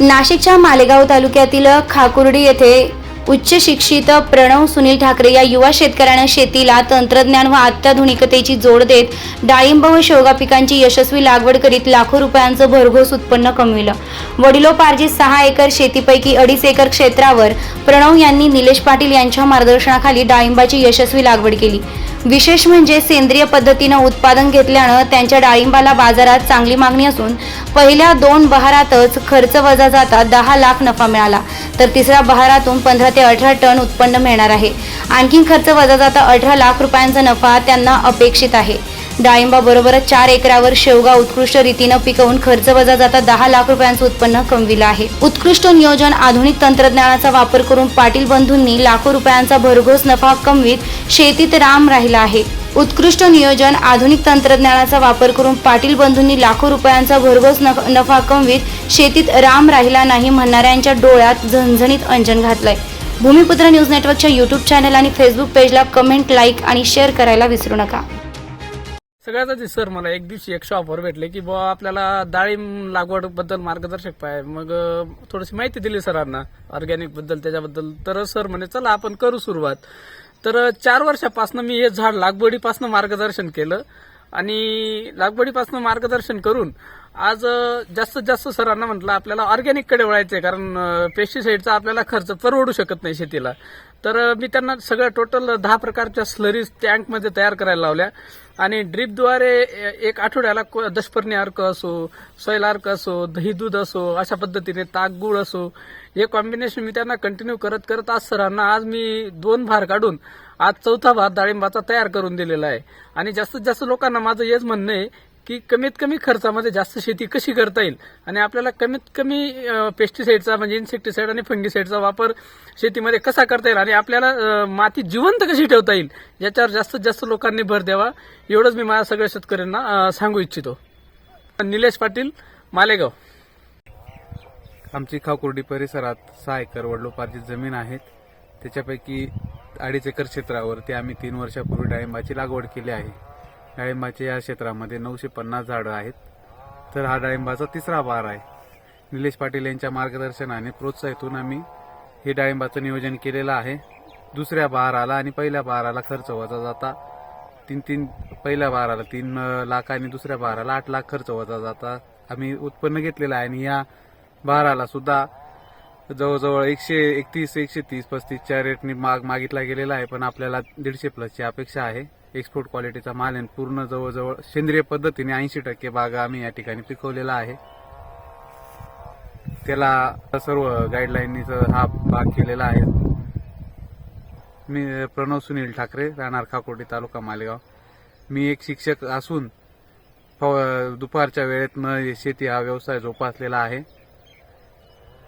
नाशिकच्या मालेगाव तालुक्यातील खाकुर्डी येथे उच्च शिक्षित प्रणव सुनील ठाकरे या युवा शेतकऱ्यानं शेतीला तंत्रज्ञान व अत्याधुनिकतेची जोड देत डाळिंब व शेवगा पिकांची यशस्वी लागवड करीत लाखो रुपयांचं भरघोस उत्पन्न कमविलं. वडिलोपार्जित सहा एकर शेतीपैकी अडीच एकर क्षेत्रावर प्रणव यांनी निलेश पाटील यांच्या मार्गदर्शनाखाली डाळिंबाची यशस्वी लागवड केली. विशेष म्हणजे सेंद्रिय पद्धतीनं उत्पादन घेतल्यानं त्यांच्या डाळिंबाला बाजारात चांगली मागणी असून पहिल्या दोन बहारातच खर्च वजा जाता दहा लाख नफा मिळाला. तर तिसऱ्या बहारातून पंधरा ते अठरा टन उत्पन्न मिळणार आहे. आणखी खर्च वजा जाता अठरा लाख रुपयांचा नफा त्यांना अपेक्षित आहे. डाळिंबाबरोबरच चार एकरावर शेवगा उत्कृष्ट रीतीनं पिकवून खर्च वजा जाता दहा लाख रुपयांचं उत्पन्न कमविलं आहे. उत्कृष्ट नियोजन आधुनिक तंत्रज्ञानाचा वापर करून पाटील बंधूंनी लाखो रुपयांचा भरघोस नफा कमवीत शेतीत राम राहिला आहे. उत्कृष्ट नियोजन आधुनिक तंत्रज्ञानाचा वापर करून पाटील बंधूंनी लाखो रुपयांचा भरघोस नफ- नफा कमवीत शेतीत राम राहिला नाही म्हणणाऱ्यांच्या डोळ्यात झणझणीत अंजन घातलंय. भूमिपुत्र न्यूज नेटवर्कच्या यूट्यूब चॅनल आणि फेसबुक पेजला कमेंट लाईक आणि शेअर करायला विसरू नका. सगळ्याच आधी सर मला एक दिवशी एक शॉपवर भेटले की बुवा आपल्याला डाळिंब लागवडबद्दल मार्गदर्शक पाहिजे. मग थोडीशी माहिती दिली सरांना ऑर्गॅनिकबद्दल त्याच्याबद्दल. तर सर म्हणे चला आपण करू सुरुवात. तर चार वर्षापासून मी हे झाड लागवडीपासून मार्गदर्शन केलं आणि लागवडीपासून मार्गदर्शन करून आज जास्तीत जास्त सरांना म्हटलं आपल्याला ऑर्गॅनिककडे वळायचंय कारण पेस्टिसाईडचा आपल्याला खर्च परवडू शकत नाही शेतीला. तर मी त्यांना सगळं टोटल दहा प्रकारच्या स्लरीज टँकमध्ये तयार करायला लावल्या. आणि ड्रीपद्वारे ए- एक आठवड्याला को- दशपर्णी अर्क असो सोयल अर्क असो दही दूध असो अशा पद्धतीने ताक गुळ असो हे कॉम्बिनेशन मी त्यांना कंटिन्यू करत करत आज सरांना आज मी दोन भार काढून आज चौथा भात डाळिंबाचा तयार करून दिलेला आहे. आणि जास्तीत जास्त लोकांना माझं हेच म्हणणं आहे की कमीत कमी खर्चामध्ये जास्त शेती कशी करता येईल? आणि आपल्याला कमीत कमी पेस्टिसाईडचा म्हणजे इन्सेक्टिसाईड आणि फंगिसाईडचा वापर शेतीमध्ये कसा करता येईल? आणि आपल्याला माती जिवंत कशी ठेवता येईल? याच्यावर जास्तीत जास्त लोकांनी भर द्यावा. एवढंच मी माझ्या सगळ्या शेतकऱ्यांना सांगू इच्छितो. निलेश पाटील मालेगाव. आमची खाकुर्डी परिसरात सहा एकर वडलोपार्जित जमीन आहेत. त्याच्यापैकी अडीच एकर क्षेत्रावरती आम्ही तीन वर्षापूर्वी डाळिंबाची लागवड केली आहे. डाळिंबाच्या या क्षेत्रामध्ये नऊशे पन्नास झाडं आहेत. तर हा डाळिंबाचा तिसरा भार आहे. निलेश पाटील यांच्या मार्गदर्शनाने प्रोत्साहितून आम्ही हे डाळिंबाचं नियोजन केलेलं आहे. दुसऱ्या बहाराला आणि पहिल्या बहाराला खर्च वजा जाता. तीन तीन पहिल्या बहाराला तीन लाख आणि दुसऱ्या बहाराला आठ लाख खर्च वजा जाता. आम्ही उत्पन्न घेतलेलं आहे आणि या बहाराला सुद्धा जवळजवळ एकशे एकतीस एकशे तीस पस्तीसच्या रेटने माग मागितला गेलेला आहे. पण आपल्याला दीडशे प्लसची अपेक्षा आहे. एक्सपोर्ट क्वालिटीचा माल आहे. पूर्ण जवळजवळ सेंद्रिय पद्धतीने ऐंशी टक्के बागा आम्ही या ठिकाणी पिकवलेला आहे. त्याला सर्व गाईडलाईननीच हा भाग केलेला आहे. मी प्रणव सुनील ठाकरे राहणार खाकोटी तालुका मालेगाव. मी एक शिक्षक असून फ- दुपारच्या वेळेत न शेती हा व्यवसाय जोपासलेला आहे.